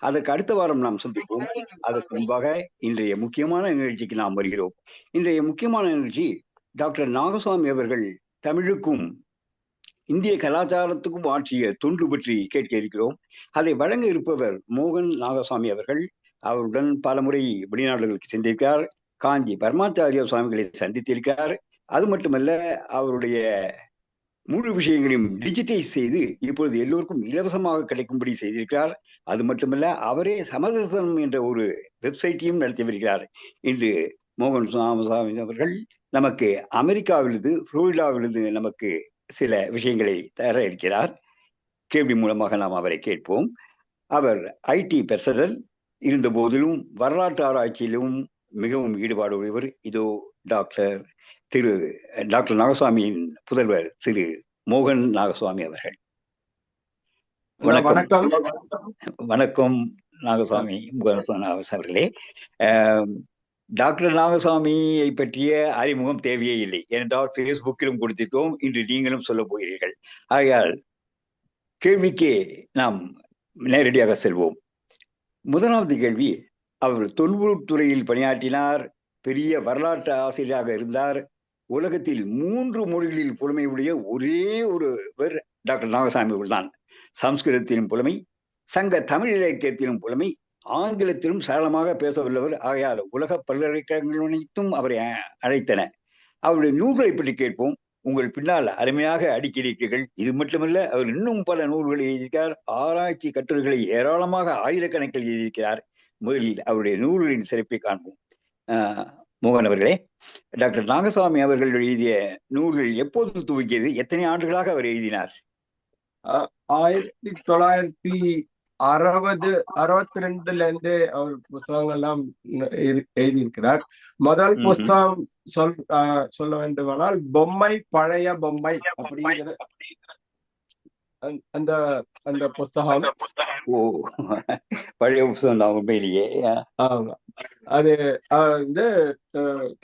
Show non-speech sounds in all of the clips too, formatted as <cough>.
அதற்கு அடுத்த வாரம் நாம் சந்திப்போம். அதற்கு முன்பாக இன்றைய முக்கியமான நிகழ்ச்சிக்கு நாம் வருகிறோம். இன்றைய முக்கியமான நிகழ்ச்சி டாக்டர் நாகசுவாமி அவர்கள் தமிழுக்கும் இந்திய கலாச்சாரத்துக்கும் ஆற்றிய தொன்று பற்றி கேட்க இருக்கிறோம். அதை வழங்க இருப்பவர் மோகன் நாகசாமி அவர்கள். அவருடன் பல முறை வெளிநாடுகளுக்கு சென்றிருக்கிறார். காஞ்சி பரமாச்சாரிய சுவாமிகளை சந்தித்திருக்கிறார். அது மட்டுமல்ல அவருடைய முழு விஷயங்களையும் டிஜிட்டைஸ் செய்து இப்பொழுது எல்லோருக்கும் இலவசமாக கிடைக்கும்படி செய்திருக்கிறார். அது மட்டுமல்ல அவரே சமதர்சனம் என்ற ஒரு வெப்சைட்டையும் நடத்தி வருகிறார் இன்று மோகன் சுவாமி அவர்கள் நமக்கு அமெரிக்காவிலிருந்து புளோரிடாவிலிருந்து நமக்கு சில விஷயங்களை தர இருக்கிறார். கேள்வி மூலமாக நாம் அவரை கேட்போம். அவர் ஐடி பெர்சனல் இருந்த போதிலும் வரலாற்று ஆராய்ச்சியிலும் மிகவும் ஈடுபாடு உடையவர் இதோ டாக்டர் திரு டாக்டர் நாகசுவாமியின் புதல்வர் திரு மோகன் நாகசுவாமி அவர்கள். வணக்கம். வணக்கம் நாகசுவாமி மோகன் அவர்களே. டாக்டர் நாகசாமியை பற்றிய அறிமுகம் தேவையே இல்லை. ஏனென்றால் ஃபேஸ்புக்கிலும் கொடுத்துட்டோம் இன்று நீங்களும் சொல்ல போகிறீர்கள். ஆகையால் கேள்விக்கே நாம் நேரடியாக செல்வோம். முதலாவது கேள்வி அவர் தொல்பொருட்துறையில் பணியாற்றினார் பெரிய வரலாற்று ஆசிரியராக இருந்தார் உலகத்தில் மூன்று மொழிகளில் புலமையுடைய ஒரே ஒருவர் டாக்டர் நாகசாமி தான் சம்ஸ்கிருதத்திலும் புலமை சங்க தமிழ் இலக்கியத்திலும் புலமை ஆங்கிலத்திலும் சரளமாக பேச உள்ளவர் ஆகையால் உலக பல்கலைக்கழகங்கள் அனைத்தும் அவரை அழைத்தன. அவருடைய நூல்களை பற்றி கேட்போம். உங்கள் பின்னால் அருமையாக அடிக்கிறீர்கள் இது மட்டுமல்ல அவர் இன்னும் பல நூல்களை எழுதியிருக்கிறார். ஆராய்ச்சி கட்டுரைகளை ஏராளமாக ஆயிரக்கணக்கில் எழுதியிருக்கிறார். முதலில் அவருடைய நூல்களின் சிறப்பை காண்போம். மோகன் அவர்களே டாக்டர் நாகசாமி அவர்கள் எழுதிய நூல்கள் எப்போது துவக்கியது? எத்தனை ஆண்டுகளாக அவர் எழுதினார்? ஆயிரத்தி தொள்ளாயிரத்தி அறுபது அறுபத்தி ரெண்டுல இருந்து அவர் புஸ்தகங்கள்லாம் எழுதியிருக்கிறார். முதல் புஸ்தகம் சொல் சொல்ல வேண்டுமானால் பொம்மை பழைய பொம்மை அப்படிங்கிற அந்த அந்த புஸ்தகம்? ஓ பழைய புஸ்தகம் தான் உண்மையிலேயே. அது வந்து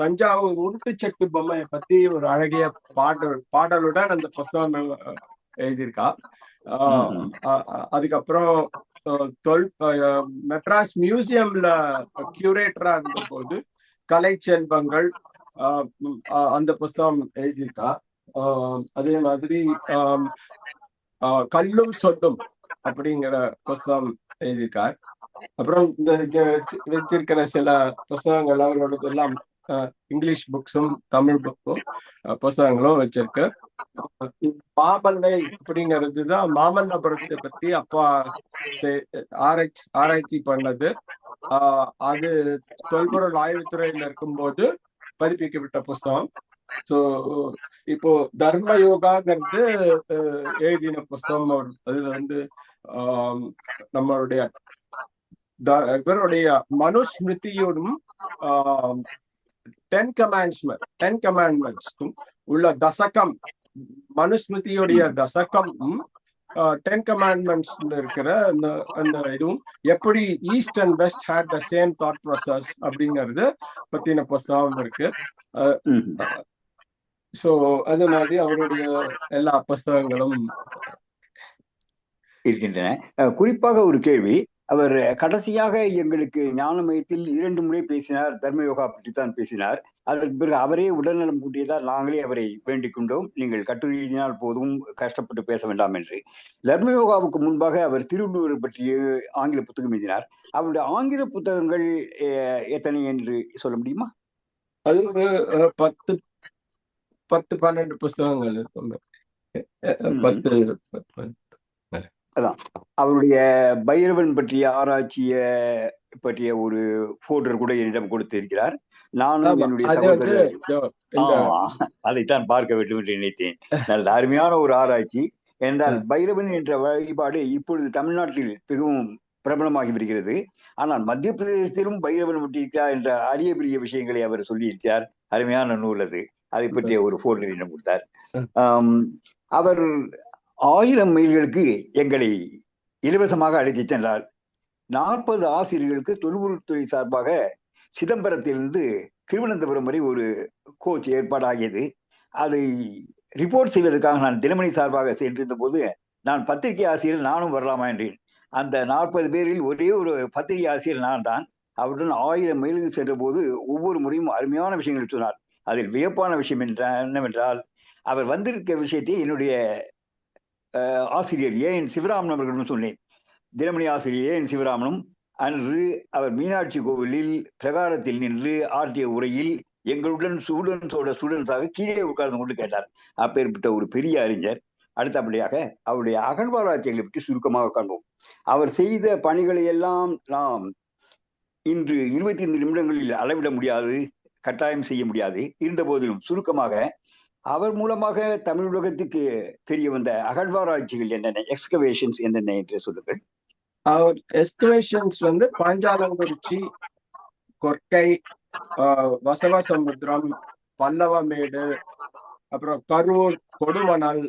தஞ்சாவூர் உருட்டுச்சட்டு பொம்மையை பத்தி ஒரு அழகிய பாடல் பாடலுடன் அந்த புஸ்தகம் எழுதியிருக்கா. அதுக்கப்புறம் தொல் மெட்ராஸ் மியூசியம்ல கியூரேட்டரா இருந்த போது கலை செல்வங்கள் அந்த புஸ்தகம் எழுதியிருக்கா. அதே மாதிரி கல்லும் சொட்டும் அப்படிங்கிற புஸ்தகம் எழுதியிருக்கார். அப்புறம் இந்த வச்சிருக்கிற சில புஸ்தகங்கள் அவர்களுக்கு எல்லாம் இங்கிலீஷ் புக்ஸும் தமிழ் புக்கும் புஸ்தகங்களும் வச்சிருக்கு. மாமல்லை அப்படிங்கிறது தான் மாமல்லபுரத்தை பத்தி அப்பா ஆராய்ச்சி ஆராய்ச்சி பண்ணது. அது தொல்பொருள் ஆய்வுத்துறையில இருக்கும்போது பதிப்பிக்கப்பட்ட புஸ்தகம். ஸோ இப்போ தர்ம யோகாங்கிறது எழுதின புஸ்தகம் அதுல வந்து நம்மளுடைய இவருடைய மனுஸ்மிருதியோடும் டென் கமாண்ட்ஸ்மெண்ட் டென் கமாண்ட்மெண்ட்ஸ்க்கும் உள்ள தசகம் மனுஸ்மிருதியுடைய தசகம் டென் கமாண்ட்மெண்ட்ஸ் இருக்கிற அந்த அந்த இதுவும் எப்படி east and west had the same thought process அப்படிங்கிறது பத்தின புஸ்தகம் இருக்கு. சோ அது மாதிரி அவருடைய எல்லா புஸ்தகங்களும் இருக்கின்றன. குறிப்பாக ஒரு கேள்வி. அவர் கடைசியாக எங்களுக்கு ஞானமயத்தில் இரண்டு முறை பேசினார். தர்மயோகா பற்றி தான் பேசினார். அதற்கு பிறகு அவரே உடல்நலம் கூட்டியதால் நாங்களே அவரை வேண்டிக் கொண்டோம் நீங்கள் கட்டுரை எழுதினால் போதும் கஷ்டப்பட்டு பேச வேண்டாம் என்று. தர்மயோகாவுக்கு முன்பாக அவர் திருவள்ளுவர் பற்றிய ஆங்கில புத்தகம் எழுதினார். அவருடைய ஆங்கில புத்தகங்கள் எத்தனை என்று சொல்ல முடியுமா? அது ஒரு பத்து பத்து பன்னெண்டு புஸ்தகங்கள் இருக்கும். பத்து அதான். அவருடைய பைரவன் பற்றிய ஆராய்ச்சிய பற்றிய ஒரு போல்டர் கூட என்னிடம் கொடுத்திருக்கிறார். நானும் என்னுடைய அதைத்தான் பார்க்க வேண்டும் என்று நினைத்தேன். நல்ல அருமையான ஒரு ஆராய்ச்சி. என்றால் பைரவன் என்ற வழிபாடு இப்பொழுது தமிழ்நாட்டில் மிகவும் பிரபலமாகி வருகிறது. ஆனால் மத்திய பிரதேசத்திலும் பைரவன் விட்டிருக்கிறார் என்ற அரிய பெரிய விஷயங்களை அவர் சொல்லியிருக்கிறார். அருமையான நூல் அது. அதை பற்றிய ஒரு போல்டர் என்னிடம் கொடுத்தார். அவர் ஆயிரம் மைல்களுக்கு எங்களை இலவசமாக அழைத்து சென்றார். நாற்பது ஆசிரியர்களுக்கு தொல்பொருட்துறை சார்பாக சிதம்பரத்திலிருந்து திருவனந்தபுரம் வரை ஒரு கோச் ஏற்பாடாகியது. அதை ரிப்போர்ட் செய்வதற்காக நான் தினமணி சார்பாக சென்றிருந்த போது நான் பத்திரிகை ஆசிரியர் நானும் வரலாமா என்றேன். அந்த நாற்பது பேரில் ஒரே ஒரு பத்திரிகை ஆசிரியர் நான் தான் அவருடன் ஆயிரம் மைலுக்கு சென்ற போது ஒவ்வொரு முறையும் அருமையான விஷயங்கள் சொன்னார். அதில் வியப்பான விஷயம் என்ற என்னவென்றால் அவர் வந்திருக்க விஷயத்தை என்னுடைய ஆசிரியர் ஏ. என். சிவராமன் அவர்களிடம் சொன்னேன். தினமணி ஆசிரியர் ஏ. என். சிவராமனும் அன்று அவர் மீனாட்சி கோவிலில் பிரகாரத்தில் நின்று ஆற்றிய உரையில் எங்களுடன் ஸ்டூடெண்ட்ஸோட ஸ்டூடெண்ட்ஸாக கீழே உட்கார்ந்து கொண்டு கேட்டார். அப்பேற்பட்ட ஒரு பெரிய அறிஞர். அடுத்தபடியாக அவருடைய அகழ்வாராய்ச்சிகளை பற்றி சுருக்கமாக காண்போம். அவர் செய்த பணிகளை எல்லாம் நாம் இன்று இருபத்தி ஐந்து நிமிடங்களில் அளவிட முடியாது. கட்டாயம் செய்ய முடியாது. இருந்த போதிலும் சுருக்கமாக அவர் மூலமாக தமிழ் உலகத்துக்கு தெரிய வந்த அகழ்வாராய்ச்சிகள் என்னென்ன எக்ஸ்கவேஷன்ஸ் என்னென்ன என்று சொல்லுங்கள். அவர் எக்ஸ்கவேஷன்ஸ் வந்து பாஞ்சாலங்குறிச்சி கொற்கை வசவசமுத்திரம் பல்லவமேடு அப்புறம் கரூர் கொடுமணல்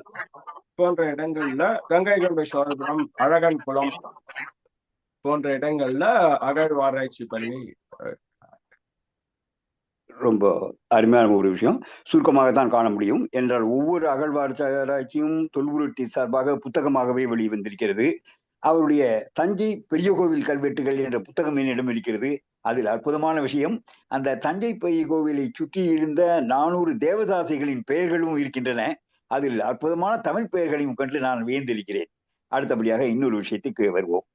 போன்ற இடங்கள்ல கங்கை கொண்ட சோழபுரம் அழகன் குளம் போன்ற இடங்கள்ல அகழ்வாராய்ச்சி பண்ணி ரொம்ப அருமையான ஒரு விஷயம் சுருக்கமாக தான் காண முடியும் என்றால் ஒவ்வொரு அகழ்வாராய்ச்சியும் தொல்பொருட்டி சார்பாக புத்தகமாகவே வெளிவந்திருக்கிறது அவருடைய தஞ்சை பெரிய கோவில் கல்வெட்டுகள் என்ற புத்தகம் என்னிடம் இருக்கிறது அதில் அற்புதமான விஷயம் அந்த தஞ்சை பெரிய கோவிலை சுற்றி இருந்த நானூறு தேவதாசிகளின் பெயர்களும் இருக்கின்றன அதில் அற்புதமான தமிழ் பெயர்களையும் கண்டு நான் வியந்திருக்கிறேன் அடுத்தபடியாக இன்னொரு விஷயத்துக்கு வருவோம்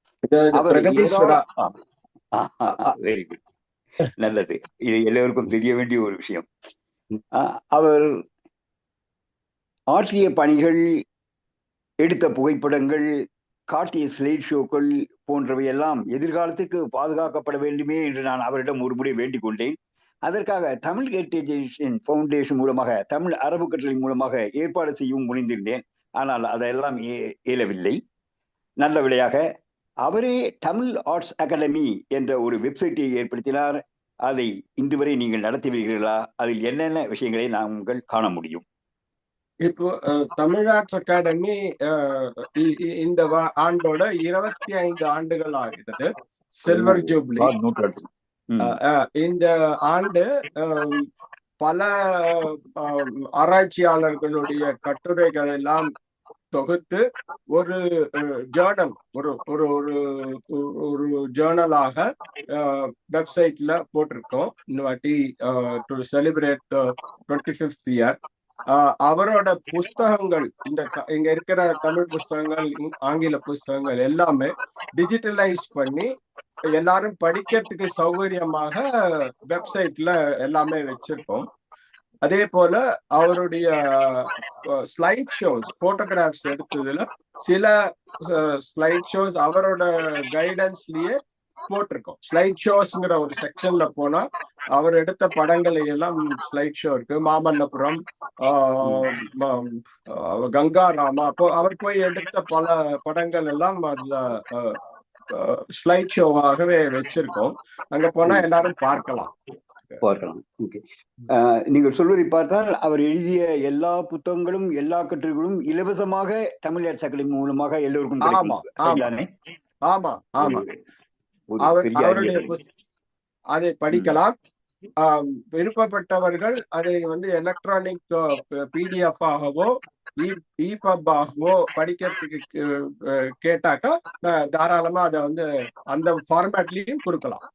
வெரி குட் நல்லது. இது எல்லோருக்கும் தெரிய வேண்டிய ஒரு விஷயம். அவர் ஆற்றிய பணிகள் எடுத்த புகைப்படங்கள் காட்டிய ஸ்லைட் ஷோக்கள் போன்றவை எல்லாம் எதிர்காலத்துக்கு பாதுகாக்கப்பட வேண்டுமே என்று நான் அவரிடம் ஒரு முறை வேண்டிக் கொண்டேன். அதற்காக தமிழ் ஹெரிட்டேஜேஷன் ஃபவுண்டேஷன் மூலமாக தமிழ் அரபு கட்டளை மூலமாக ஏற்பாடு செய்யவும் முனைந்திருந்தேன். ஆனால் அதெல்லாம் இயலவில்லை நல்ல விளையாக அவரே தமிழ் ஆர்ட்ஸ் அகாடமி என்ற ஒரு வெப்சைட்டை ஏற்படுத்தினார். அதை இன்று வரை நீங்கள் நடத்தி வருகிறீர்களா? அதில் என்னென்ன விஷயங்களை நாங்கள் காண முடியும்? இப்போ தமிழ் ஆர்ட்ஸ் அகாடமி இந்த ஆண்டோட இருபத்தி ஐந்து ஆண்டுகள் ஆகிறது சில்வர் ஜூப்ளி இந்த ஆண்டு பல ஆராய்ச்சியாளர்களுடைய கட்டுரைகள் எல்லாம் தொகுத்து ஒரு ஜேர்னல் ஒரு ஒரு ஒரு ஒரு ஜேர்னலாக வெப்சைட்ல போட்டிருக்கோம். இந்த வாட்டி to celebrate twenty fifth year அவரோட புஸ்தகங்கள் இந்த இங்க இருக்கிற தமிழ் புஸ்தகங்கள் ஆங்கில புஸ்தகங்கள் எல்லாமே டிஜிட்டலைஸ் பண்ணி எல்லாரும் படிக்கிறதுக்கு சௌகரியமாக வெப்சைட்ல எல்லாமே வச்சிருக்கோம். அதே போல அவருடைய ஸ்லைட் ஷோஸ் போட்டோகிராஃப்ஸ் எடுத்ததுல சில ஸ்லைட் ஷோஸ் அவரோட கைடன்ஸ்லயே போட்டிருக்கோம். ஸ்லைட் ஷோஸ்ங்கிற ஒரு செக்ஷன்ல போனா அவர் எடுத்த படங்களை எல்லாம் ஸ்லைட் ஷோ இருக்கு. மாமல்லபுரம் கங்காராமா அப்போ அவர் போய் எடுத்த பல படங்கள் எல்லாம் அதுல ஸ்லைட் ஷோவாகவே வச்சிருக்கோம். அங்க போனா எல்லாரும் பார்க்கலாம். பார்க்கலாம். ஓகே நீங்கள் சொல்வதை பார்த்தால் அவர் எழுதிய எல்லா புத்தகங்களும் எல்லா கட்டுரைகளும் இலவசமாக தமிழ் ஆர்ட்ஸ் அகாடமி மூலமாக எல்லோருக்கும் ஆமா ஆமா. ஆமா அவர் அவருடைய அதை படிக்கலாம். விருப்பப்பட்டவர்கள் அதை வந்து எலக்ட்ரானிக் பிடிஎஃப் ஆகவோ இபப் ஆகவோ படிக்கிறதுக்கு கேட்டாக்கா தாராளமா அதை வந்து அந்த ஃபார்மேட்லயும் கொடுக்கலாம்.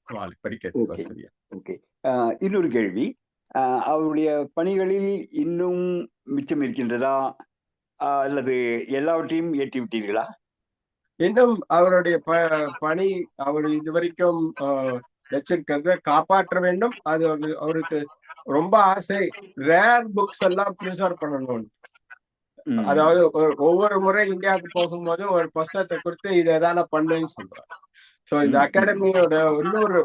படிக்கிறதுக்கு ஓகே இன்னொரு கேள்வி. அவருடைய பணிகளில் இன்னும் மிச்சம் இருக்கின்றதா? அல்லது எல்லாவற்றையும் ஏற்றி விட்டீர்களா? இன்னும் அவருடைய ப பணி அவர் இதுவரைக்கும் வச்சிருக்கிறத காப்பாற்ற வேண்டும். அது அவருக்கு ரொம்ப ஆசை. ரேர் புக்ஸ் எல்லாம் ப்ரிசர்வ் பண்ணணும். அதாவது ஒவ்வொரு முறை இந்தியாவுக்கு போகும்போது ஒரு புஸ்தகத்தை கொடுத்து இதை எதான பண்ணுன்னு சொல்றாரு. ஸோ இந்த அகாடமியோட இன்னொரு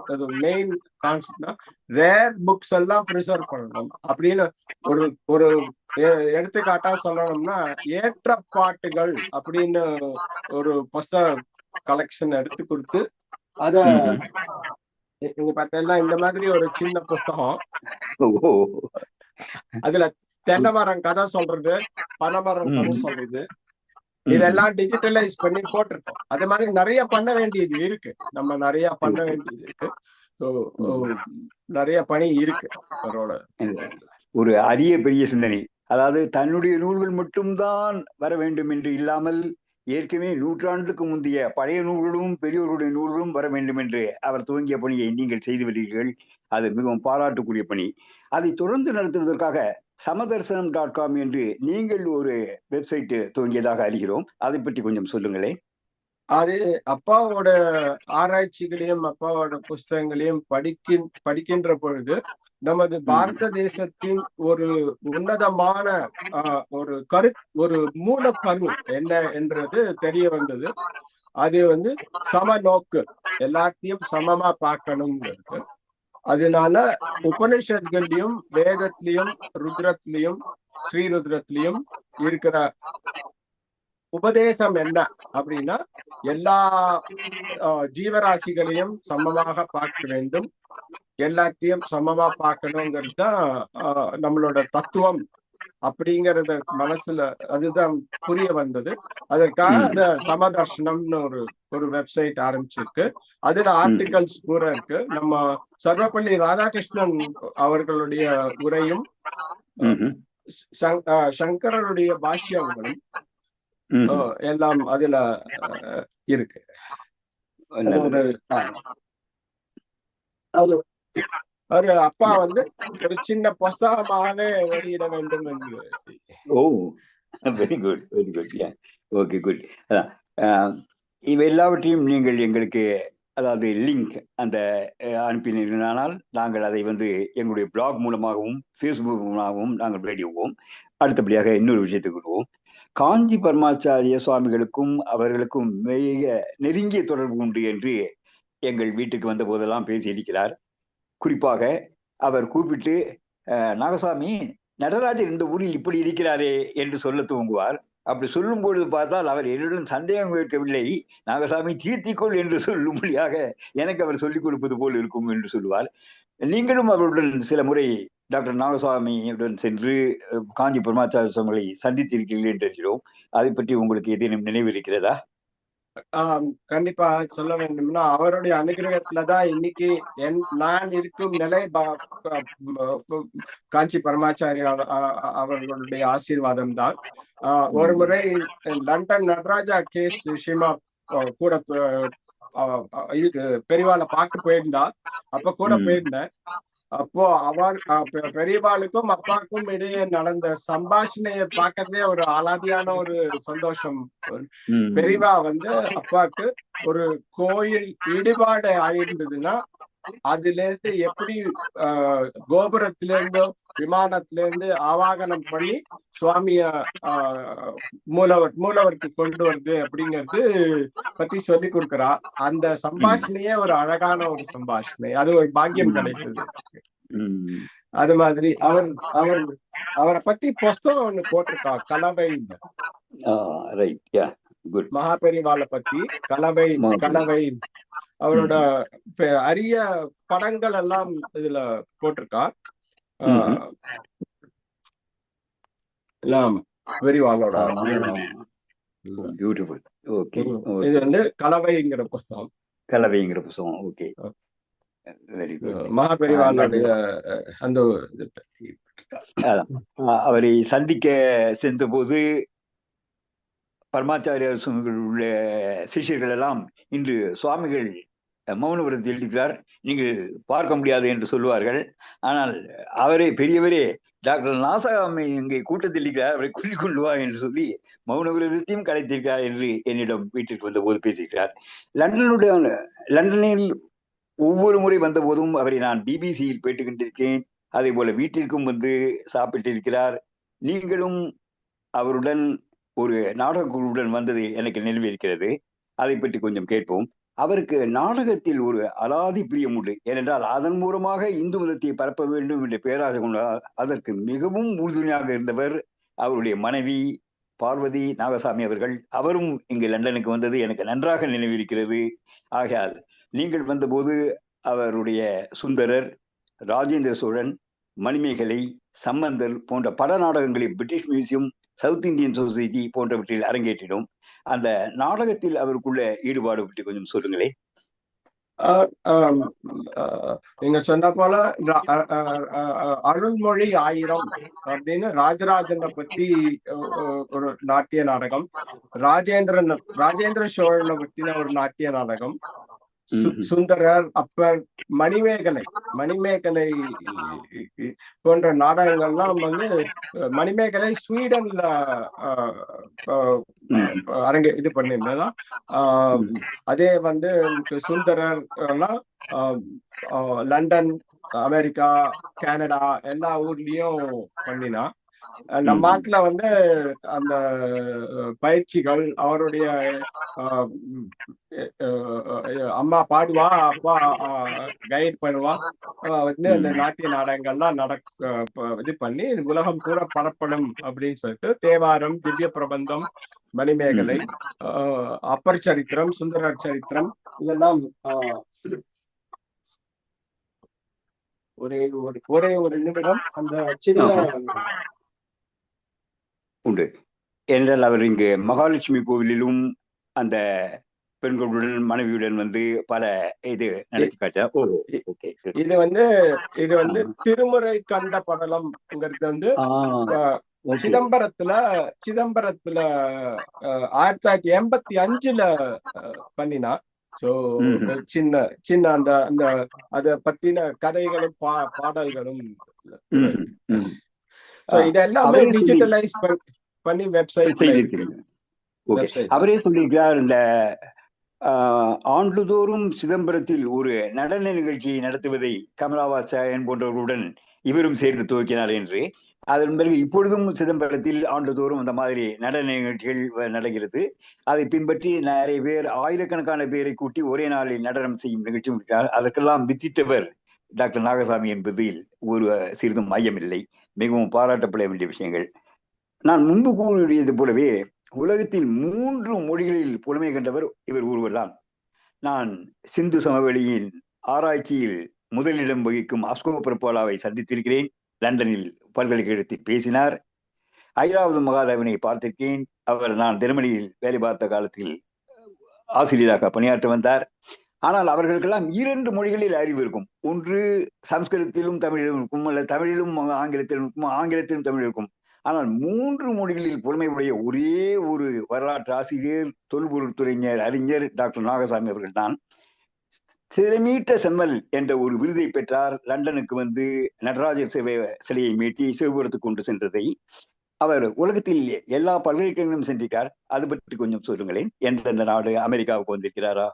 மெயின் கான்செப்ட்னா ரேர் புக்ஸ் எல்லாம் ப்ரிசர்வ் பண்ணணும். அப்படின்னு ஒரு ஒரு எடுத்துக்காட்டா சொல்லணும்னா ஏற்ற பாட்டுகள் அப்படின்னு ஒரு புஸ்தக கலெக்ஷன் எடுத்து கொடுத்து அத நீங்க பார்த்தீங்கன்னா இந்த மாதிரி ஒரு சின்ன புஸ்தகம். அதுல தென்னை மரம் கதை சொல்றது பனைமரம் கதை சொல்றது. இதெல்லாம் டிஜிட்டலைஸ் பண்ணி போட்டிருக்கோம். அது மாதிரி நிறைய பண்ண வேண்டியது இருக்கு. நம்ம நிறைய பண்ண வேண்டியது இருக்கு. நிறைய பணி இருக்கு அவரோட. ஒரு அரிய பெரிய சிந்தனை. அதாவது தன்னுடைய நூல்கள் மட்டும்தான் வர வேண்டும் என்று இல்லாமல் ஏற்கனவே நூற்றாண்டுக்கு முந்தைய பழைய நூல்களும் பெரியோர்களுடைய நூல்களும் வர வேண்டும் என்று அவர் துவங்கிய பணியை நீங்கள் செய்து வருகிறீர்கள் அது மிகவும் பாராட்டுக்குரிய பணி. அதை தொடர்ந்து நடத்துவதற்காக சமதர்சனம் டாட் காம் என்று நீங்கள் ஒரு வெப்சைட் துவங்கியதாக அறிகிறோம். அதை பற்றி கொஞ்சம் சொல்லுங்களேன் அது அப்பாவோட ஆராய்ச்சிகளையும் அப்பாவோட புஸ்தகங்களையும் படிக்க படிக்கின்ற பொழுது நமது பாரத தேசத்தின் ஒரு உன்னதமான ஒரு கரு ஒரு மூலக்கரு என்ன என்றது தெரிய வந்தது. அது வந்து சம நோக்கு எல்லாத்தையும் சமமா பார்க்கணும்ங்கிறது அதனால உபனிஷத்கள்லயும் வேதத்திலையும் ருத்ரத்திலயும் ஸ்ரீருத்ரத்திலையும் இருக்கிற உபதேசம் என்ன அப்படின்னா எல்லா ஜீவராசிகளையும் சமமாக பார்க்க வேண்டும். எல்லாத்தையும் சமமா பார்க்கணுங்கிறது தான் நம்மளோட தத்துவம். அப்படிங்கறத மனசுல அதுதான் புரிய வந்தது. அதற்காக. அந்த சமதர்ஷனம்னு ஒரு ஒரு வெப்சைட் ஆரம்பிச்சிருக்கு. அதுல ஆர்டிகல்ஸ் பூரா இருக்கு. நம்ம சர்வப்பள்ளி ராதாகிருஷ்ணன் அவர்களுடைய உரையும் சங்கரருடைய பாஷ்யங்களும் எல்லாம் அதுல இருக்கு. அது அப்பா வந்து ஒரு சின்ன புஸ்தகமாகவே வெளியிட வேண்டும் என்று. ஓ very good very good okay good அதான் இவை எல்லாவற்றையும் நீங்கள் எங்களுக்கு அதாவது லிங்க் அந்த அனுப்பினீர்களானால் நாங்கள் அதை வந்து எங்களுடைய பிளாக் மூலமாகவும் ஃபேஸ்புக் மூலமாகவும் நாங்கள் வெளியிடுவோம். அடுத்தபடியாக இன்னொரு விஷயத்துக்கு வருவோம் காஞ்சி பரமாச்சாரிய சுவாமிகளுக்கும் அவர்களுக்கும் மிக நெருங்கிய தொடர்பு உண்டு என்று எங்கள் வீட்டுக்கு வந்த போதெல்லாம் பேசியிருக்கிறார். குறிப்பாக அவர் கூப்பிட்டு அஹ், நாகசாமி நடராஜர் இந்த ஊரில் இப்படி இருக்கிறாரே என்று சொல்ல துவங்குவார். அப்படி சொல்லும் பொழுது பார்த்தால் அவர் என்னுடன் சந்தேகம் கேட்கவில்லை. நாகசாமி தீர்த்திக்கொள் என்று சொல்லும்படியாக எனக்கு அவர் சொல்லிக் கொடுப்பது போல் இருக்கும் என்று சொல்லுவார். நீங்களும் அவருடன் சில முறை டாக்டர் நாகசாமியுடன் சென்று அஹ், காஞ்சி பரமாச்சாரிய சுவாமிகளை சந்தித்திருக்கிறீர்கள் என்று அறிகிறோம் அதை பற்றி உங்களுக்கு ஏதேனும் நினைவு இருக்கிறதா? கண்டிப்பா சொல்ல வேண்டும்னா அவருடைய அனுகிரகத்துலதான் இன்னைக்கு என் நான் இருக்கும் நிலை காஞ்சி பரமாச்சாரியார் அவர்களுடைய ஆசீர்வாதம் தான் ஆஹ், ஒரு முறை லண்டன் நடராஜா கேஸ் விஷயமா கூட ப- ஆஹ், இதுக்கு பெரியவாளை பார்க்க போயிருந்தா அப்ப கூட. போயிருந்தேன் அப்போ அவர் பெரியவாளுக்கும் அப்பாவுக்கும் இடையே நடந்த சம்பாஷணையை பார்க்கறதே ஒரு அலாதியான ஒரு சந்தோஷம். பெரியவா வந்து அப்பாவுக்கு ஒரு கோயில் ஈடுபாடு ஆயிருந்ததுன்னா அதுல இருந்து எப்படி கோபுரத்துல இருந்தோ விமானத்துல இருந்து ஆவாகனம் பண்ணி சுவாமிய மூலவர் மூலவருக்கு கொண்டு வருது அப்படிங்கிறது பத்தி சொல்லி கொடுக்கிறா. அந்த சம்பாஷணையே ஒரு அழகான ஒரு சம்பாஷணை. அது ஒரு பாக்கியம் கிடைத்தது. அது மாதிரி அவர் அவர் அவரை பத்தி புஸ்தகம் ஒண்ணு போட்டிருக்கா கலவை ரைட் மகாபெரிவாளை பத்தி கலவை. கலவை அவரோட அரிய படங்கள் எல்லாம் இதுல போட்டிருக்கா. எல்லாம் பெரிவாளோட பியூட்டிஃபுல் ஓகே இது வந்து கலவைங்கிற புஸ்தகம். கலவைங்கிற புத்தகம் ஓகே. வெரி குட் மகாபெரிவாளுடைய அந்த. அவரை சந்திக்க சென்றபோது பரமாச்சாரிய சுவாமிகள் உள்ள சிஷியர்கள் எல்லாம் இன்று சுவாமிகள் மௌன விரதத்தில் இருக்கிறார். நீங்கள் பார்க்க முடியாது என்று சொல்லுவார்கள். ஆனால் அவரே பெரியவரே டாக்டர் நாசாமி இங்கே கூட்டத்தில் இருக்கிறார். அவரை கூட்டிக் கொண்டு வா என்று சொல்லி மௌன விரதத்தையும் கலைத்திருக்கிறார் என்று என்னிடம் வீட்டிற்கு வந்த போது பேசுகிறார் லண்டனுடைய லண்டனில் ஒவ்வொரு முறை வந்த போதும் அவரை நான் பிபிசியில் போயிட்டு கொண்டிருக்கேன் அதே போல வீட்டிற்கும் வந்து சாப்பிட்டிருக்கிறார். நீங்களும் அவருடன் ஒரு நாடக குழுவுடன் வந்தது எனக்கு நினைவிருக்கிறது அதை பற்றி கொஞ்சம் கேட்போம். அவருக்கு நாடகத்தில் ஒரு அலாதி பிரியம் உண்டு. ஏனென்றால் அதன் மூலமாக இந்து மதத்தை பரப்ப வேண்டும் என்ற பேராசை கொண்டார். அதற்கு மிகவும் உறுதுணையாக இருந்தவர் அவருடைய மனைவி பார்வதி நாகசாமி அவர்கள். அவரும் இங்கு லண்டனுக்கு வந்தது எனக்கு நன்றாக நினைவிருக்கிறது ஆகையால் நீங்கள் வந்தபோது அவருடைய சுந்தரர் ராஜேந்திர சோழன் மணிமேகலை சம்பந்தர் போன்ற பட நாடகங்களை British museum South Indian society போன்றவற்றில் அரங்கேற்றிடும். அந்த நாடகத்தில் அவருக்குள்ள ஈடுபாடு பற்றி கொஞ்சம் சொல்லுங்களேன் நீங்க சொன்ன போல அருள்மொழி ஆயிரம் அப்படின்னு ராஜராஜனை பத்தி ஒரு நாட்டிய நாடகம் ராஜேந்திரன் ராஜேந்திர சோழனை பத்தின ஒரு நாட்டிய நாடகம் சுந்தரர் அப்பர் மணிமேகலை மணிமேகலை போன்ற நாடகங்கள்லாம் வந்து மணிமேகலை ஸ்வீடன்ல. அரங்க இது பண்ணியிருந்தா ஆஹ் அதே வந்து சுந்தரர் எல்லாம் லண்டன் அமெரிக்கா கனடா எல்லா ஊர்லயும் பண்ணினா. நம்ம. நாட்டுல வந்து அந்த பயிற்சிகள் அவருடைய அம்மா பாடுவா அப்பா கைட் பண்ணுவா வந்து அந்த. நாட்டிய நாடகங்கள்லாம் நடக் அஹ் ப- இது பண்ணி உலகம் பூரா பரப்பணும் அப்படின்னு சொல்லிட்டு தேவாரம் திவ்ய பிரபந்தம் மணிமேகலை அப்பர் சரித்திரம் சுந்தரர் சரித்திரம் இதெல்லாம் ஆஹ் ஒரே ஒரு ஒரே ஒரு நிமிடம் அந்த சின்ன உண்டு. என்றால் அவர் இங்கு மகாலட்சுமி கோவிலிலும் அந்த பெண்களுடன் மனைவியுடன் வந்து பல இது நடத்தி இது வந்து இது வந்து திருமுறை கண்ட படலம்ங்கிறது வந்து சிதம்பரத்துல சிதம்பரத்துல ஆயிரத்தி தொள்ளாயிரத்தி எண்பத்தி அஞ்சுல பண்ணினா சோ. சின்ன சின்ன அந்த அந்த அத பத்தின கதைகளும் பா பாடல்களும் இதெல்லாமே டிஜிட்டலைஸ் பண்ணி வெப்சைட் செய்திருக்கிறீங்க ஓகே அவரே சொல்லியிருக்கிறார் இந்த ஆண்டுதோறும் சிதம்பரத்தில் ஒரு நடன நிகழ்ச்சியை நடத்துவதை கமலாவாசன் போன்றவர்களுடன் இவரும் சேர்ந்து துவக்கினார் என்று அதன் பிறகு இப்பொழுதும் சிதம்பரத்தில் ஆண்டுதோறும் அந்த மாதிரி நடன நிகழ்ச்சிகள் நடக்கிறது அதை பின்பற்றி நிறைய பேர் ஆயிரக்கணக்கான பேரை கூட்டி ஒரே நாளில் நடனம் செய்யும் நிகழ்ச்சி இருக்கிறார் அதற்கெல்லாம் வித்திட்டவர் டாக்டர் நாகசாமி என்பதில் ஒரு சிறிதும் மையமில்லை மிகவும் பாராட்டப்பட வேண்டிய விஷயங்கள். நான் முன்பு கூறியது போலவே உலகத்தில் மூன்று மொழிகளில் புலமை கண்டவர் இவர் ஒருவர்தான். நான் சிந்து சமவெளியின் ஆராய்ச்சியில் முதலிடம் வகிக்கும் அஸ்கோ பிரபாலாவை சந்தித்திருக்கிறேன். லண்டனில் பல்கலைக்கழகத்தில் பேசினார். ஐராவது மகாதேவனை பார்த்திருக்கேன். அவர் நான் ஜெர்மனியில் வேலை பார்த்த காலத்தில் ஆசிரியராக பணியாற்ற வந்தார். ஆனால் அவர்களுக்கெல்லாம் இரண்டு மொழிகளில் அறிவு இருக்கும். ஒன்று சம்ஸ்கிருதத்திலும் தமிழிலும் இருக்கும் அல்ல தமிழிலும் ஆங்கிலத்திலும் இருக்கும் ஆங்கிலத்திலும் தமிழ் இருக்கும். ஆனால் மூன்று மொழிகளில் புலமை உடைய ஒரே ஒரு வரலாற்று ஆசிரியர் தொல்பொருட்துறைஞர் அறிஞர் டாக்டர் நாகசாமி அவர்கள் தான் சிலமீட்ட செம்மல் என்ற ஒரு விருதை பெற்றார். லண்டனுக்கு வந்து நடராஜர் சிவை சிலையை மீட்டி சிவபுரத்துக்கு கொண்டு சென்றதை அவர் உலகத்தில் எல்லா பல்கலைக்கழகங்களும் சென்றிருக்கார். அது பற்றி கொஞ்சம் சொல்லுங்களேன். எந்தெந்த நாடு அமெரிக்காவுக்கு வந்திருக்கிறாரா?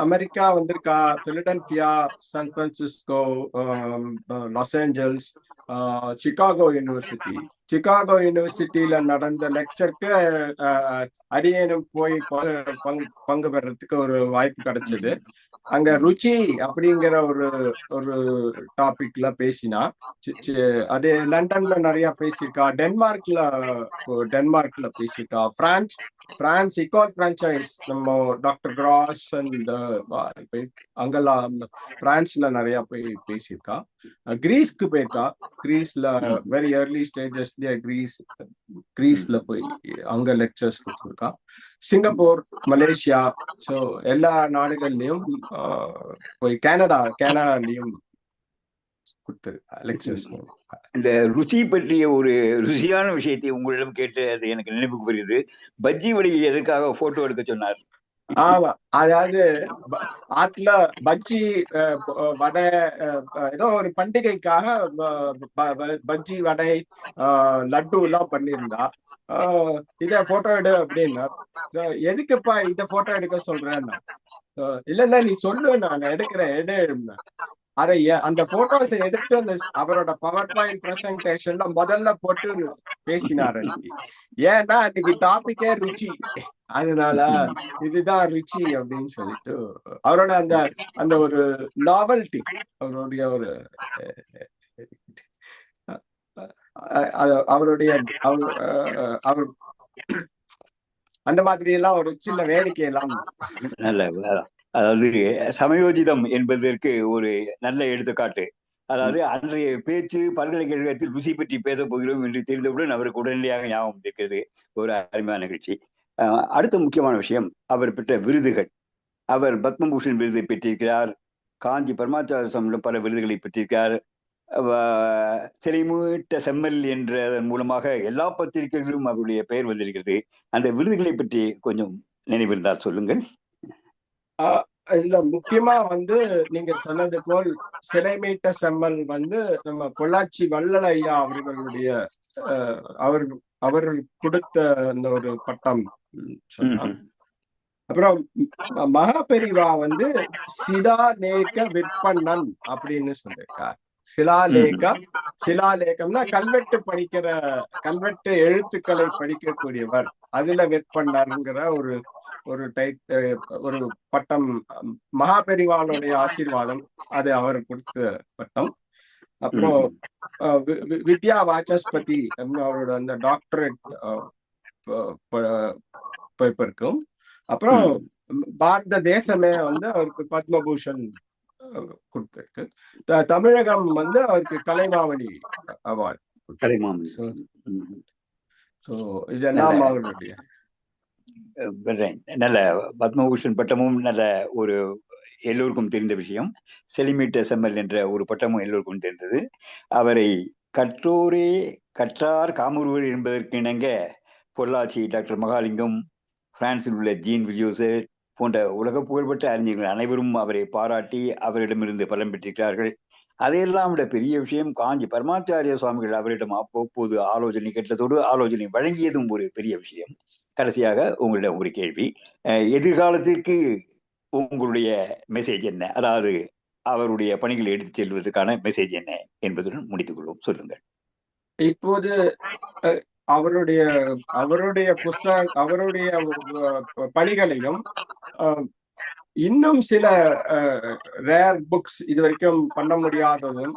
அமெரிக்கா வந்திருக்கா பிலடெல்பியா சான் பிரான்சிஸ்கோ ஆம், ஆஹ் லாஸ் ஏஞ்சல்ஸ் ஆஹ் Chicago university. Chicago யூனிவர்சிட்டியில நடந்த லெக்சருக்கு அடியேனும் போய் பங்கு- பங்கு ஒரு வாய்ப்பு கிடைச்சது. அங்க ருச்சி அப்படிங்கிற ஒரு ஒரு டாபிக்ல பேசினா அது லண்டன்ல நிறைய பேசியிருக்கா டென்மார்க்ல டென்மார்க்ல பேசியிருக்கா பிரான்ஸ் பிரான்ஸ் இக்கால் பிரான்சைஸ் நம்ம டாக்டர் கிராஸ் அண்ட் அங்கெல்லாம் பிரான்ஸ்ல நிறைய போய் பேசியிருக்கா. கிரீஸ்க்கு போயிருக்கா கிரீஸ்ல வெரி ஏர்லி ஸ்டேஜஸ்ல கிரீஸ் கிரீஸ்ல போய் அங்க லெக்சர்ஸ் கொடுத்துருக்கா. சிங்கப்பூர் மலேசியா ஸோ எல்லா நாடுகள்லயும் போய் கனடா கனடாலையும் லெக்சர்ஸ் இந்த ருச்சி பற்றிய ஒரு ருசியான விஷயத்தை உங்களிடம் கேட்டு அது எனக்கு நினைவுக்கு வருகிறது. பஜ்ஜி வடியை எதற்காக போட்டோ எடுக்க சொன்னார்? ஆமா அதாவது ப- பஜ்ஜி வடை ஏதோ ஒரு பண்டிகைக்காக பஜ்ஜி வடை ஆஹ், லட்டு எல்லாம் பண்ணியிருந்தா ஆஹ், இத போட்டோ எடு அப்படின்னா எதுக்குப்பா இத போட்டோ எடுக்க சொல்றேன்னா இல்ல இல்ல நீ சொல்லு நான் எடுக்கிறேன் எடு அதை அந்த போட்டோஸ் எடுத்து அந்த அவரோட பவர் பாயிண்ட் பிரசன்டேஷன்ல முதல்ல போட்டு பேசினார் அன்னைக்கு. ஏன்னா அன்னைக்கு டாபிக்கே ருச்சி. அதனால இதுதான் ருச்சி அப்படின்னு சொல்லிட்டு அவரோட அந்த அந்த ஒரு நாவல்டி அவருடைய ஒரு அவருடைய அவர் அந்த மாதிரி எல்லாம் ஒரு சின்ன வேடிக்கை எல்லாம் நல்ல அதாவது சமயோஜிதம் என்பதற்கு ஒரு நல்ல எடுத்துக்காட்டு. அதாவது அன்றைய பேச்சு பல்கலைக்கழகத்தில் ருசி பற்றி பேசப் போகிறோம் என்று தெரிந்தவுடன் அவருக்கு உடனடியாக ஞாபகம் இருக்கிறது. ஒரு அருமையான நிகழ்ச்சி. அடுத்த முக்கியமான விஷயம் அவர் பெற்ற விருதுகள். அவர் பத்மபூஷன் விருதை பெற்றிருக்கிறார். காஞ்சி பரமாச்சார சமயம் பல விருதுகளை பெற்றிருக்கிறார். சிறைமீட்ட செம்மல் என்றதன் மூலமாக எல்லா பத்திரிகைகளிலும் அவருடைய பெயர் வந்திருக்கிறது. அந்த விருதுகளை பற்றி கொஞ்சம் நினைவிருந்தால் சொல்லுங்கள். இதுல முக்கியமா வந்து நீங்க சொன்னது போல் சிலை மீட்ட செம்மல் வந்து நம்ம பொள்ளாச்சி வள்ளல் ஐயா அவர்களுடைய அவர் அவர் கொடுத்த அந்த ஒரு பட்டம். அப்புறம் மகாபெரிவா வந்து சிலாலேக விற்பண்ணன் அப்படின்னு சொல்லியிருக்கார். சிலாலேக சிலாலேகம்னா கல்வெட்டு படிக்கிற கல்வெட்டு எழுத்துக்களை படிக்கக்கூடியவர் அதுல விற்பண்ணர்ங்கிற ஒரு ஒரு டைப் ஒரு பட்டம் அஹ், மகாபெரிவாளுடைய ஆசீர்வாதம் அது அவர் கொடுத்த பட்டம். அப்புறம் வித்யா வாச்சஸ்பதி அவரோட அந்த டாக்டரேட் பேப்பருக்கும் அப்புறம் பாரத தேசமே வந்து அவருக்கு பத்மபூஷன் கொடுத்திருக்கு. தமிழகம் வந்து அவருக்கு கலைமாமணி அவார்டு கலைமாமணி. ஸோ இதெல்லாம் அவருடைய நல்ல பத்மபூஷன் பட்டமும் நல்ல ஒரு எல்லோருக்கும் தெரிந்த விஷயம். செலிமீட்ட செம்மல் என்ற ஒரு பட்டமும் எல்லோருக்கும் தெரிந்தது. அவரை கற்றோரே கற்றார் காமருவர் என்பதற்கு இணங்க பொள்ளாச்சி டாக்டர் மகாலிங்கம் பிரான்சில் உள்ள ஜீன் வில்யூசர் போன்ற உலக புகழ்பெற்ற அறிஞர்கள் அனைவரும் அவரை பாராட்டி அவரிடமிருந்து பலன் பெற்றிருக்கிறார்கள். அதையெல்லாம் விட பெரிய விஷயம் காஞ்சி பரமாச்சாரிய சுவாமிகள் அவரிடம் அப்போது ஆலோசனை கேட்டதோடு ஆலோசனை வழங்கியதும் ஒரு பெரிய விஷயம். கடைசியாக உங்களிடம் ஒரு கேள்வி. அஹ் எதிர்காலத்திற்கு உங்களுடைய மெசேஜ் என்ன? அதாவது அவருடைய பணிகளை எடுத்துச் செல்வதற்கான மெசேஜ் என்ன என்பதுடன் முடித்துக் கொள்வோம். சொல்லுங்கள். இப்போது அஹ், அவருடைய அவருடைய புஸ்தக அவருடைய பணிகளையும் அஹ், இன்னும் சில ரேர் புக்ஸ் இது வரைக்கும் பண்ண முடியாததும்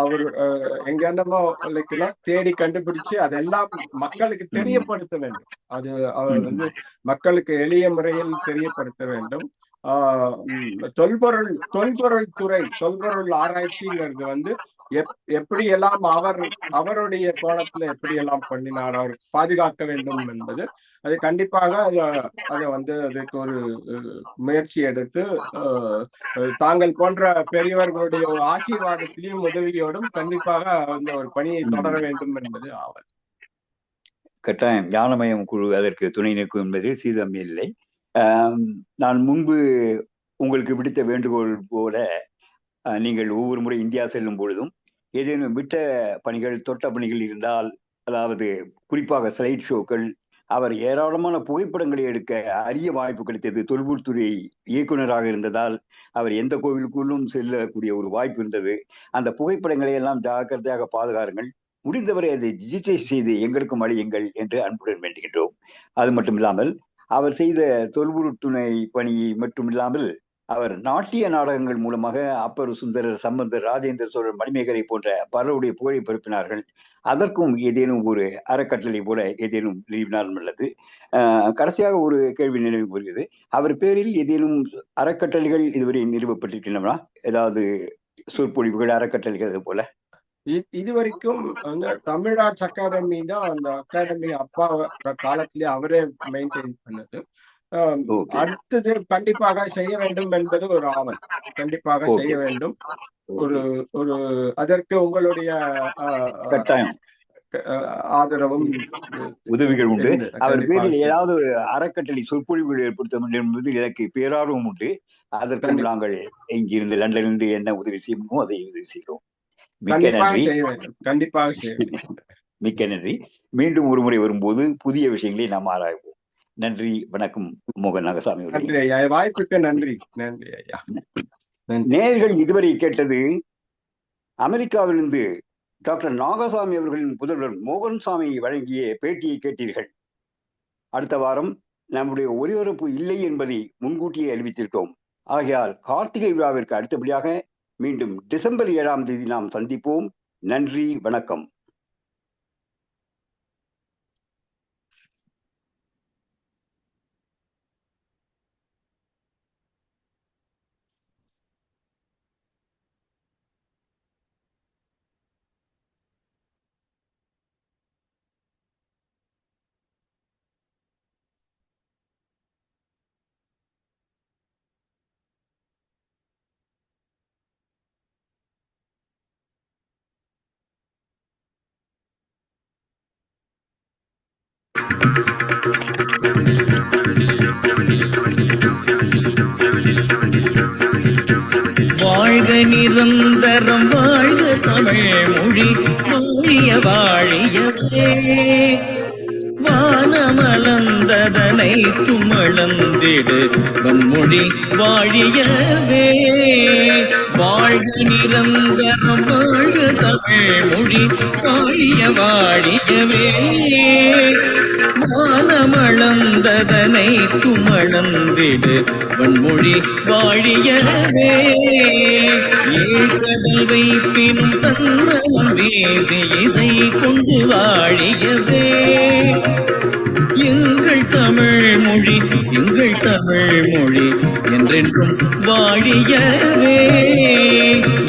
அவர் like எல்லாம் தேடி கண்டுபிடிச்சு அதெல்லாம் மக்களுக்கு தெரியப்படுத்த வேண்டும். அது அவர் வந்து மக்களுக்கு எளிய முறையில் தெரியப்படுத்த வேண்டும். தொல்பொருள் தொல்பொருள் துறை தொல்பொருள் ஆராய்ச்சிங்கிறது வந்து எப்படி எல்லாம் அவர் அவருடைய கோணத்துல எப்படி எல்லாம் பண்ணினார் அவர் பாதுகாக்க வேண்டும் என்பது அது கண்டிப்பாக அத- வந்து அதுக்கு ஒரு முயற்சி எடுத்து தாங்கள் போன்ற பெரியவர்களுடைய ஒரு ஆசீர்வாதத்திலையும் உதவியோடும் கண்டிப்பாக அந்த ஒரு பணியை தொடர வேண்டும் என்பது ஆவல். கட்டாயம். ஞானமயம் குழு அதற்கு துணை நிற்கும் என்பதில் சீதம் இல்லை. நான் முன்பு உங்களுக்கு விடுத்த வேண்டுகோள் போல நீங்கள் ஒவ்வொரு முறை இந்தியா செல்லும் பொழுதும் ஏதேனும் விட்ட பணிகள் தொட்ட பணிகள் இருந்தால் அதாவது குறிப்பாக ஸ்லைட் ஷோக்கள் அவர் ஏராளமான புகைப்படங்களை எடுக்க அரிய வாய்ப்பு கிடைத்தது. தொல்பொருட்துறை இயக்குனராக இருந்ததால் அவர் எந்த கோவிலுக்குள்ளும் செல்லக்கூடிய ஒரு வாய்ப்பு இருந்தது. அந்த புகைப்படங்களை எல்லாம் ஜாக்கிரதையாக பாதுகாருங்கள். முடிந்தவரை அதை டிஜிட்டைஸ் செய்து எங்களுக்கும் அழியுங்கள் என்று அன்புடன் வேண்டுகின்றோம். அது மட்டும் இல்லாமல் அவர் செய்த தொல்பொருட்துணை பணி மட்டும் இல்லாமல் அவர் நாட்டிய நாடகங்கள் மூலமாக அப்பர் சுந்தரர் சம்பந்தர் ராஜேந்திர சோழர் மணிமேகலை போன்ற பலருடைய புகழை பரப்பினார்கள். அதற்கும் ஏதேனும் ஒரு அறக்கட்டளை போல ஏதேனும் நிறுவினாலும் உள்ளது கடைசியாக ஒரு கேள்வி நினைவு வருகிறது அவர் பேரில் ஏதேனும் அறக்கட்டளைகள் இதுவரை நிறுவப்பட்டிருக்கின்றன ஏதாவது சொற்பொழிவுகள் அறக்கட்டளைகள் அது போல? இ- இதுவரைக்கும் வந்து தமிழாட்சி அகாடமி தான் அந்த அகாடமி அப்பா காலத்திலே அவரே மெயின்டைன் பண்ணது. அடுத்தது கண்டிப்பாக செய்ய வேண்டும் என்பது ஒரு ஆவல். கண்டிப்பாக. செய்ய வேண்டும். ஒரு ஒரு அதற்கு உங்களுடைய கட்டாயம். ஆதரவும் உதவிகள் உண்டு. அவர் பேரில் ஏதாவது அறக்கட்டளை சொற்பொழிவுகள் ஏற்படுத்த வேண்டும் என்பதில் எனக்கு பேரார்வம் உண்டு. அதற்கும் கண்டிப்பா. நாங்கள் இங்கிருந்து லண்டனிலிருந்து என்ன உதவி செய்யணுமோ அதை உதவி செய்கிறோம். மிக்க நன்றி. கண்டிப்பாக <laughs> மிக்க நன்றி. மீண்டும் ஒரு முறை வரும்போது புதிய விஷயங்களை நாம் ஆராய்வோம். நன்றி வணக்கம் மோகன் நாகசாமி அவர்களே. நன்றி ஐயா. வாய்ப்புக்கு நன்றி. நன்றி ஐயா. நேயர்கள் இதுவரை கேட்டது அமெரிக்காவிலிருந்து டாக்டர் நாகசாமி அவர்களின் புதல்வர் மோகன்சாமி வழங்கிய பேட்டியை கேட்டீர்கள். அடுத்த வாரம் நம்முடைய ஒலிபரப்பு இல்லை என்பதை முன்கூட்டியே அறிவித்திருக்கோம். ஆகையால் கார்த்திகை விழாவிற்கு அடுத்தபடியாக மீண்டும் டிசம்பர் ஏழாம் தேதி நாம் சந்திப்போம். நன்றி வணக்கம். வாழ்க நிரந்தரம் வாழ்க தமிழ் மொழி வாழிய வாழியவே. மனமளந்ததனை துமளந்திடு வன்மொழி வாழியவே வாழ்க நிரந்தரம் வாழ்க தமிழ் மொழி வாழிய வாழியவே. மனமளந்ததனை துமளந்திடு வன்மொழி வாழியவே ஏகடல் வைப்பினும் தன்னலம் வீசி இசை கொண்டு வாழியவே. எங்கள் தமிழ் மொழி எங்கள் தமிழ் மொழி என்றென்றும் வாழியவே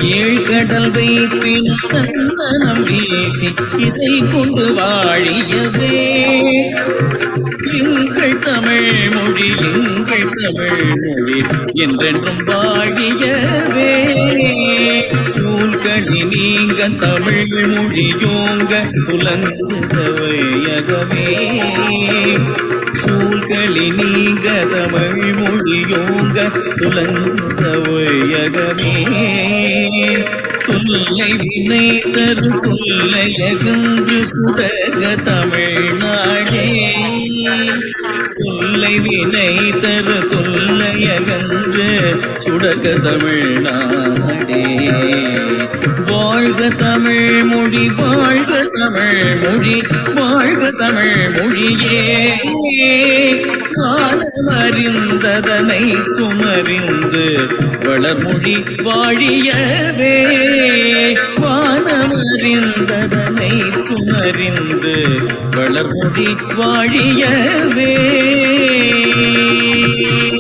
ஏழ்கடல் வைப்பினும் தன்னலம் வீசி இசை கொண்டு வாழியவே. எங்கள் தமிழ் மொழி எங்கள் என்றென்றும் வாழியவே சூழ்கடி நீங்க தமிழ் மொழியோங்க புலங்குதவையகமே சூழ்களி நீங்க தமிழ் மொழியோங்க புலங்குதவையகமே தொல்லை வினை தரு தொல்லையகன்று சுடக தமிழ்நாடே தொல்லை வினை தரு தொல்லையகன்று சுடக தமிழ்நாடே. வாழ்க தமிழ் மொழி வாழ்க தமிழ் மொழி வாழ்க தமிழ் மொழியே காலமறிந்ததனை துமறிந்து வளமொழி வாழியவே. வானமறிந்ததனை துமறிந்து வளமொழி வாழியவே. mim.